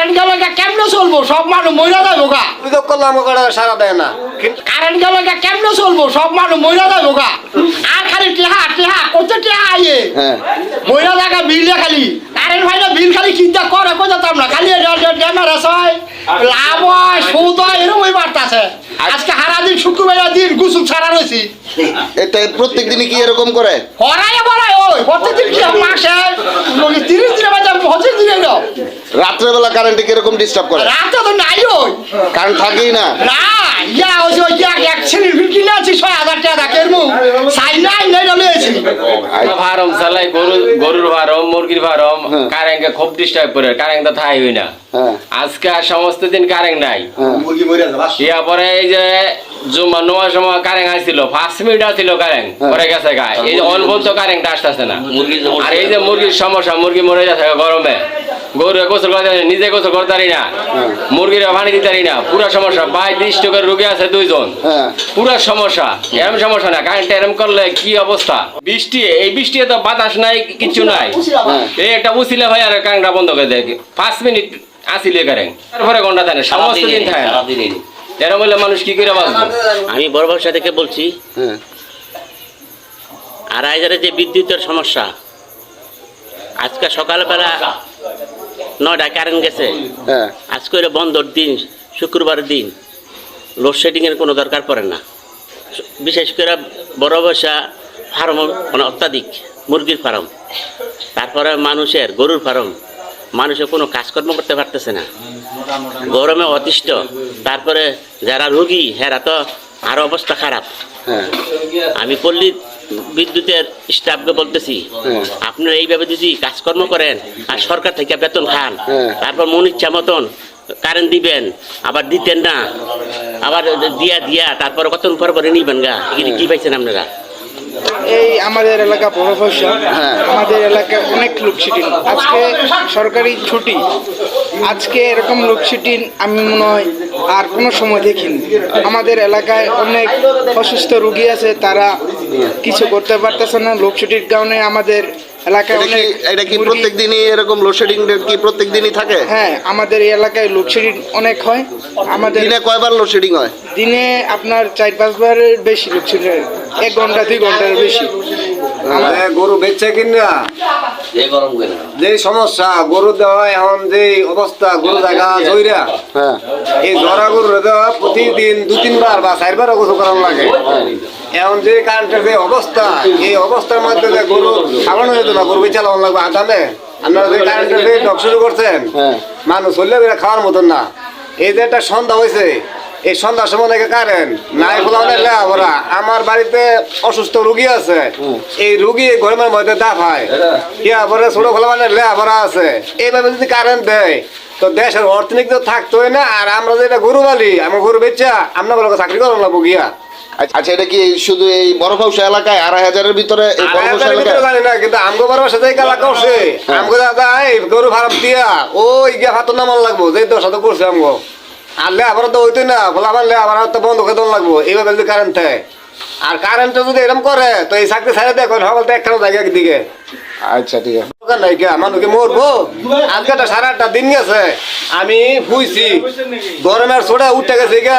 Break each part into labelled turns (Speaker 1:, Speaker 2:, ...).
Speaker 1: Current গেলে কেমনে চলবো? সব মানুষ মহিলা যাব গা।
Speaker 2: অভিযোগ করলাম সারা দেয় না।
Speaker 1: কারেন্ট গেলে কেমনে চলবো? সব মানুষ মহিলা যাব গা। আর খালি টেহা টেহা কত টেহা আইয়ে।
Speaker 3: হ্যাঁ।
Speaker 1: মহিলা জায়গা বিল দিয়ে খালি। কারেন্ট ভাই বিল খালি চিন্তা করে কোথাও না। খালি ড্যামেজ হয় লাভ হয় সৌদ হয় এরকমই বার্তাছে আজকে সারাদিন শুক্রবার দিন গুসুম ছাড়া রয়েছি।
Speaker 3: এটা প্রত্যেক দিনই কি এরকম করে?
Speaker 1: হরাই বলাই ওই প্রত্যেকদিন কি মাসে? তিরিশ দিনে বাজে পঁচিশ দিনে এলো
Speaker 3: রাত্রেবেলা কারেন্টে কীরকম ডিস্টার্ব করে?
Speaker 1: রাতে তো নাই ওই।
Speaker 3: কারেন্ট থাকেই না।
Speaker 1: না ইয়া ওই যে ইয়া এক শ্রেণির বিল কিনে আছি ছয় হাজার টাকা দেখের মুখ। সাই নাই নাই রয়েছি
Speaker 4: ফার্ম চালাই গরু গরুর ফার্ম মুরগির ফার্ম
Speaker 3: হ্যাঁ।
Speaker 4: কারেন্ট খুব ডিস্টার্ব করে কারেন্ট তো থাই হই না।
Speaker 3: হ্যাঁ।
Speaker 4: আজকে আর সমস্ত দিন কারেন্ট নাই।
Speaker 3: হ্যাঁ।
Speaker 4: ইয়া পরে এই যে জুম্মা নোয়ার সময় কারেন্ট আসছিল পাঁচ মিনিট আসছিল কারেন্ট
Speaker 3: হ্যাঁ।
Speaker 4: পরে গেছে গা। এই যে অল্প তো কারেন্ট আসতেছে না। আর এই যে মুরগির সমস্যা মুরগি মরে যাচ্ছে গরমে। গরু গোসল করতে নিজে গোসল করতে পারি না। মুরগির পানি দিতে পারি না। পুরো সমস্যা বাই স্টকের রোগী আছে দুইজন।
Speaker 3: হ্যাঁ।
Speaker 4: পুরো সমস্যা এরম সমস্যা না। কারেন্ট এরম করলে কি অবস্থা? বৃষ্টি এই বৃষ্টি তো বাতাস নাই কিছু নাই।
Speaker 3: হ্যাঁ।
Speaker 4: এই একটা উচিলে ভাই আর কারেন্টটা বন্ধ করে দেয়। পাঁচ মিনিট আসিলে কারেন্ট তারপরে ঘণ্টা থাকে সমস্ত দিন থাকে এরম হলে মানুষ কি করে বাঁচবে?
Speaker 5: আমি বড় ব্যবসা থেকে বলছি?
Speaker 3: হ্যাঁ।
Speaker 5: আর হাজারের যে বিদ্যুতের সমস্যা আজকে সকালবেলা নয়টায় কারেন্ট গেছে।
Speaker 3: হ্যাঁ।
Speaker 5: আজকে এটা বন্ধর দিন শুক্রবারের দিন। লোডশেডিংয়ের কোনো দরকার পড়ে না। বিশেষ করে বড় ব্যবসা ফার্ম মানে অত্যাধিক মুরগির ফার্ম তারপরে মানুষের গরুর ফার্ম মানুষের কোনো কাজকর্ম করতে পারতেছে না। গরমে অতিষ্ঠ। তারপরে যারা রুগী হেরা তো আরও অবস্থা খারাপ।
Speaker 3: হ্যাঁ।
Speaker 5: আমি পল্লী বিদ্যুতের স্টাফকে বলতেছি
Speaker 3: হ্যাঁ।
Speaker 5: আপনারা এইভাবে যদি কাজকর্ম করেন আর সরকার থেকে বেতন খান
Speaker 3: হ্যাঁ।
Speaker 5: তারপর মন ইচ্ছা মতন কারেন্ট দিবেন আবার দিতেন না আবার দিয়া দিয়া তারপর কত পর করে নিবেন গা? এখানে কি পাইছেন আপনারা?
Speaker 6: এই আমাদের এলাকা বড় ফসল
Speaker 3: হ্যাঁ।
Speaker 6: আমাদের এলাকায় অনেক লোকসিটিন আজকে সরকারি ছুটি। আজকে এরকম লোকসিটিন আমি মনে হয় আর কোনো সময় দেখিনি। আমাদের এলাকায় অনেক অসুস্থ রুগী আছে তারা কিছু করতে পারতেছে না। লোডশেডির কারণে আমাদের এলাকায়
Speaker 3: এটা কি প্রত্যেক দিনই এরকম লোডশেডিং কি প্রত্যেক দিনই থাকে?
Speaker 6: হ্যাঁ আমাদের এই এলাকায় লোডশেডিং অনেক হয়। আমাদের
Speaker 3: দিনে কয়বার লোডশেডিং হয়?
Speaker 6: দিনে আপনার চার পাঁচবারের বেশি লোডশেডিং হয়। এক ঘণ্টা দুই ঘণ্টার বেশি।
Speaker 2: গরু বেচছে কিনা যে সমস্যা গরু দেওয়া এখন যে অবস্থা গরু জায়গা জইরা।
Speaker 3: হ্যাঁ।
Speaker 2: এই জরা গরু দেওয়া প্রতিদিন দু তিনবার বা চারবার গোসল করানো লাগে। এখন যে কারেন্টের যে অবস্থা এই অবস্থার মধ্যে যে গরু খাওয়ানো যেত না গরু চালানো লাগবে আদানে আপনারা যে কারেন্টের যে ডক শুরু করছেন
Speaker 3: হ্যাঁ।
Speaker 2: মানুষ হইলে বেরা খাওয়ার মতন না। এই যে একটা সন্ধ্যা হয়েছে এই সন্ধ্যার সময় নাকি কারেন্ট নাই বলা মানে লেখাপড়া আমার বাড়িতে অসুস্থ রুগী আছে। এই রুগী গরমের মধ্যে দাফ হয় ইয়া পরে ছোট খোলা মানে লেখাপড়া আছে। এইভাবে যদি কারেন্ট দেয় তো দেশের অর্থনীতি তো থাকতোই না। আর আমরা যেটা গরু বালি আমার গরু বেচা আমরা বলো চাকরি করো লাগবো গিয়া
Speaker 3: আচ্ছা এটা কি শুধু এই ব্যবসা এলাকায় আড়াই হাজারের ভিতরে
Speaker 2: জানি না কিন্তু আমগো বড় সাথে কালা করছে আমগো দাদা এই গরু ফার্ম দিয়া ওই গিয়া হাত নামান লাগবো যে দশ হাতে করছে আমগো। আনলে আবার তো হইতো না। বলে আমার আবার তো বন্ধ করে দোল লাগবো। এইভাবে যদি কারেন্ট থাকে। আর কারেন্ট যদি এরকম করে তো এই চাকরি ছাড়ে দেখো সকাল তো একখানা জায়গা দিকে
Speaker 3: আচ্ছা ঠিক আছে।
Speaker 2: দরকার নাই কে? মানুষকে মরবো। আজকে একটা সাড়ে আটটা দিন গেছে। আমি ফুইছি। গরমের ছোটা উঠতে গেছে গা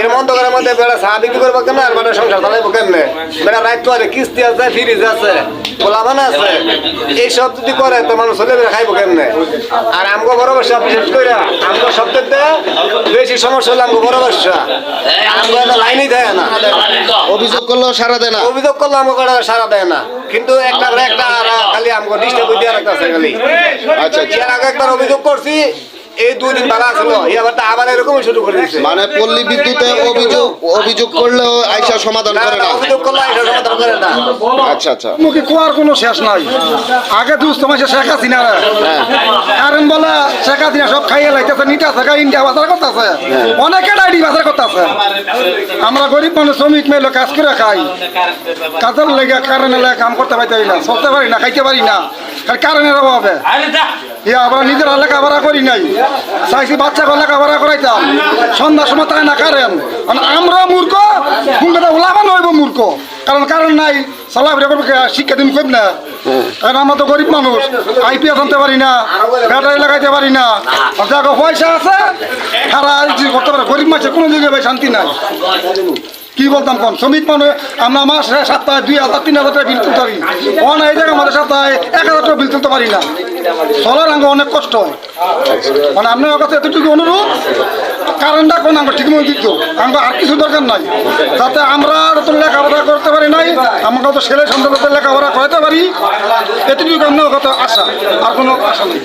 Speaker 2: এর মধ্যে বেড়া চা বিক্রি করব কেন আর বেড়া সংসার চালাইবো কেমনে? বেড়া রাইট করে কিস্তি আছে ফ্রিজ আছে আছে। এইসব যদি করে তো মানুষ বেড়া খাইবো কেমনে? আর আমগো বড় ব্যবসা বিশেষ করে আমগো সবথেকে বেশি সমস্যা হলো আমগো বড় ব্যবসা। আমগো লাইনই দেয় না।
Speaker 3: অভিযোগ করলেও সারা দেয় না।
Speaker 2: অভিযোগ করলে আমগো সারা দেয় না। কিন্তু একটা একটা আর খালি আমগো ডিস্টার্ব দিয়ে রাখতেছে খালি।
Speaker 3: আচ্ছা আচ্ছা।
Speaker 2: এর আগে একবার অভিযোগ করছি এই দুই দিন ভালো আছিল এবার তো আবার এরকম শুরু করে দিচ্ছে
Speaker 3: মানে পল্লী বিদ্যুতে অভিযোগ অভিযোগ করলেও আইসা সমাধান করে
Speaker 2: না, অভিযোগ করলে এটা সমাধান করে না।
Speaker 3: আচ্ছা আচ্ছা।
Speaker 7: মুখে কোয়ার কোনো শেষ নাই। আগে দুস্থ মাসে শেখ হাসিনা কারণ বলে শেখ হাসিনা সব খাইয়ে লাইতেছে নিতে আছে ইন্ডিয়া বাজার করতেছে। অনেকে ডাইডি বাজার করতেছে। আমরা গরিব মানুষ শ্রমিক মেলে কাজ করে খাই। কাজের লেগে লেগে কাম করতে পারি না চলতে পারি না খাইতে পারি না। কারেন্টের অভাবে। ইয়া আমরা নিজেরা লেখাপড়া করি নাই। চাইছি বাচ্চাকে লেখাপড়া করাইতাম। সন্ধ্যার সময় তাই না কারেন? আমরা মূর্খ হুঙ্গাটা লাভান হইব মূর্খ। কারণ কারণ নাই চলাফেরা করবে কে? শিক্ষা দিন কইব না। কারণ আমরা তো গরিব মানুষ। আইপিএস আনতে পারি না ব্যাটারি লাগাইতে পারি না। যাকে পয়সা আছে সারা করতে পারে। গরিব মানুষের কোনো ভাই শান্তি নাই। কি বলতাম কোন শ্রমিক মানুষ, আমরা মাসে, সপ্তাহে দুই হাজার, তিন হাজার টাকা বিল তুলতে পারি। অন এই জায়গায় আমাদের সপ্তাহে এক হাজার টাকা বিল তুলতে পারি না। চলার আঙ্গ অনেক কষ্ট। হয় মানে আপনার কাছে এতটুকু অনুরোধ? কারণটা কোন আমরা ঠিক মতো দিত। আমরা আর কিছু দরকার নাই। যাতে আমরা তো লেখাপড়া করতে পারি নাই, আমাকে তো ছেলে সন্তানদের লেখাপড়া করাতে পারি, এতটুকু আপনার কথা আশা। আর কোনো আশা নেই।